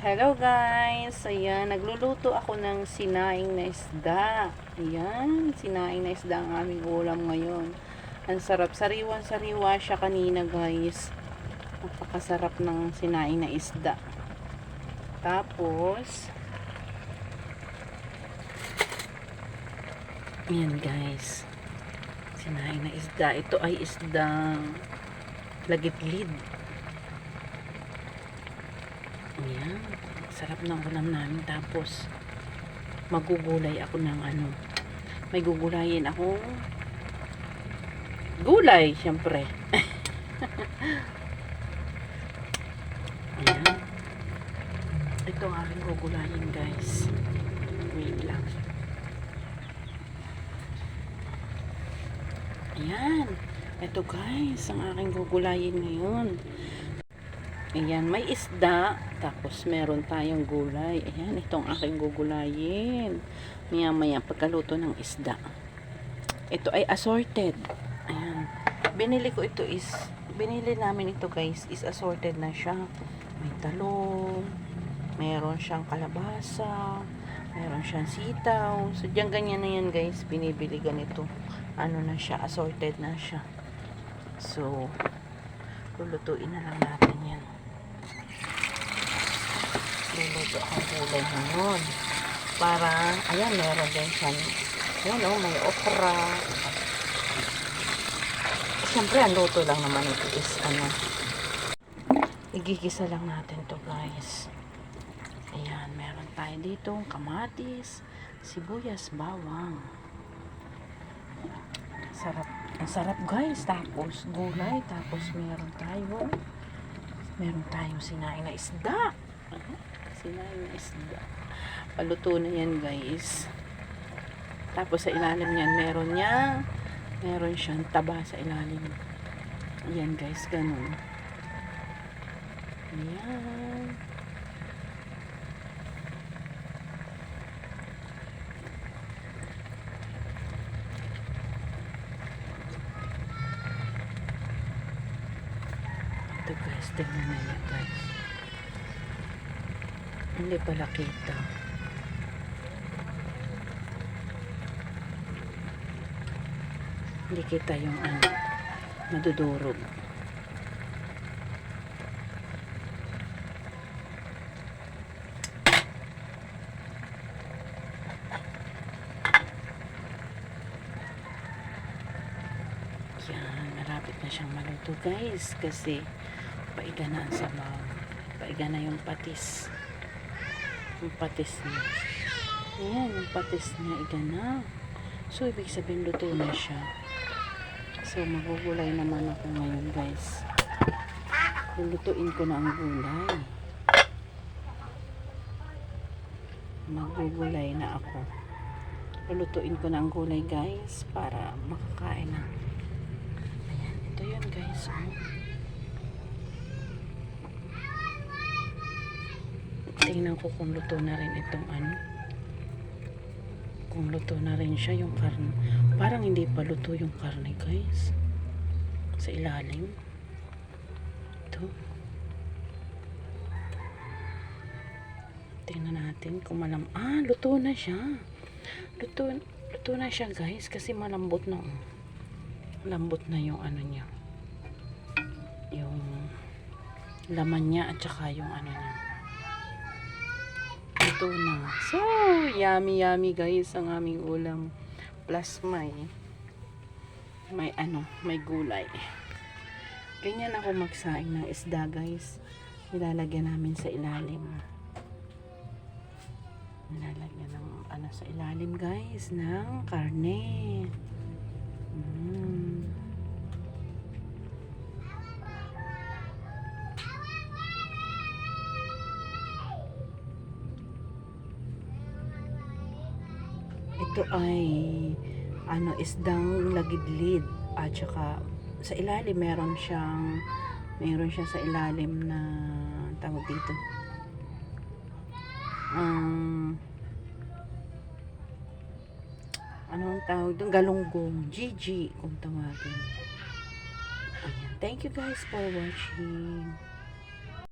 Hello guys! Ayan, nagluluto ako ng sinaing na isda. Ayan, sinaing na isda ang aming ulam ngayon. Ang sarap. Sariwan-sariwa siya kanina guys. Napakasarap ng sinaing na isda. Tapos, ayan guys. Sinaing na isda. Ito ay isdang lagitlit. Ayan. Sarap ng ulam namin. Tapos, magugulay ako ng ano. May gugulayin akong gulay, syempre. Ayan. Ito ang aking gugulayin, guys. Wait lang. Ayan. Ito, guys, ang aking gugulayin ngayon. Ayan, may isda. Tapos, meron tayong gulay. Ayan, itong aking gugulayin. Maya-maya, pagkaluto ng isda. Ito ay assorted. Ayan. Binili ko ito is, binili namin ito guys, is assorted na siya. May talong, meron siyang kalabasa, meron siyang sitaw. So, diyan ganyan na yan guys, binibili ganito. Ano na siya, assorted na siya. So, lulutuin na lang natin yan. Luluto ang gulay ngayon. Para, ayan, meron din siya. Ayan oh, may okra. Siyempre, ang luto lang naman ito is, ano, igigisa lang natin to guys. Ayan, meron tayo dito kamatis, sibuyas, bawang. Sarap. Ang sarap guys. Tapos gulay. Tapos meron tayo meron tayong sinaing na isda. Sinaing na isda. Paluto na yan guys. Tapos sa ilalim niyan meron niya meron siyang taba sa ilalim. Ayan guys, ganun. Ayan. Ito guys, tingnan na niya guys. Hindi pala kita. Hindi kita yung ano, madudurog. Yan, malapit na siyang maluto guys kasi paiga na ang sabaw. Paiga na yung patis. Yung patis niya. Ayan, yung patis niya iga na. So, ibig sabihin luto na siya. So, magugulay naman ako ngayon guys. Lulutuin ko na ang gulay. Magugulay na ako. Lulutuin ko na ang gulay guys para makakain na. Ayan, ito yun guys. Oh. Tingnan ko kung luto na rin itong ano. Kung luto na rin siya yung karne. Parang hindi pa luto yung karne guys. Sa ilalim. Ito. Tingnan natin kung malam... Ah, luto na siya. Luto, luto na siya guys kasi malambot na. oh. Malambot na yung ano niya. Yung laman niya at saka yung ano niya. Ito na. So, yummy yummy guys ang aming ulam. Plus may may ano, may gulay. Ganyan ako magsaing ng isda guys. Nilalagyan namin sa ilalim. Nilalagyan ng ano sa ilalim guys ng karne. Ito ay ano isdang lagidlid at saka sa ilalim meron siyang meron siya sa ilalim na tawag dito. Um, anong tawag doon? Galunggong. Gigi kung tawagin. Ayan. Thank you guys for watching.